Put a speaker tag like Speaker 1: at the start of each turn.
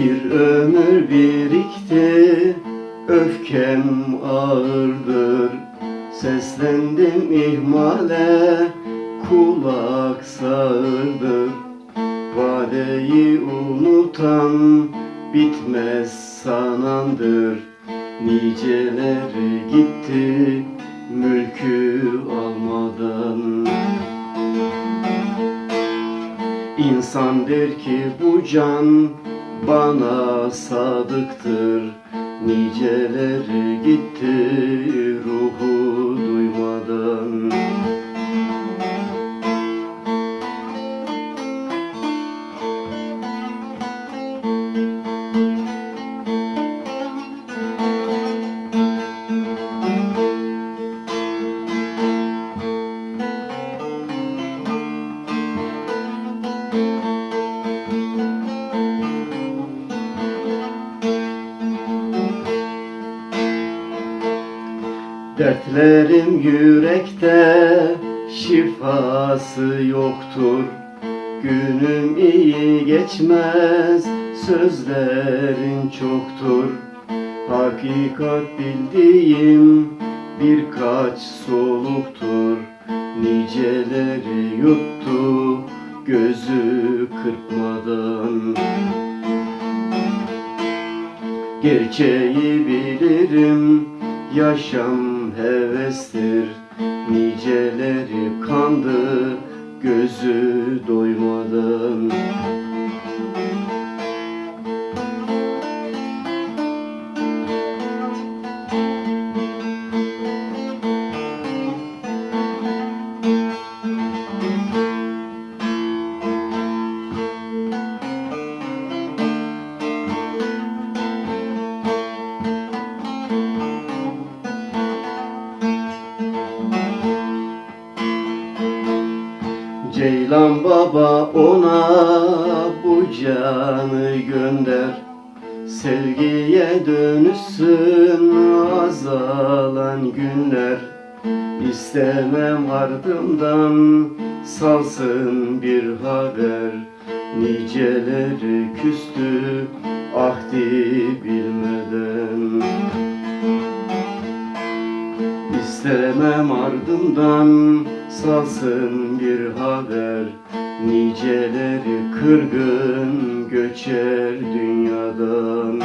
Speaker 1: Bir ömür birikti, öfkem ağırdır. Seslendim ihmale, kulak sağırdır. Vadeyi unutan, bitmez sanandır. Niceleri gitti, mül İnsan der ki bu can bana sadıktır. Niceleri gitti ruhu Dertlerim yürekte şifası yoktur. Günüm iyi geçmez sözlerin çoktur. Hakikat bildiğim birkaç soluktur. Niceleri yuttu gözü kırpmadan. Gerçeği bilirim yaşam hevestir. Niceleri kandı gözü doymadan Ceylan baba ona bu canı gönder. Sevgiye dönüşsün azalan günler. İstemem ardımdan salsın bir haber. Niceleri küstü ahdi bilmeden Gitmem ardımdan salsın bir haber. Niceleri kırgın göçer dünyadan.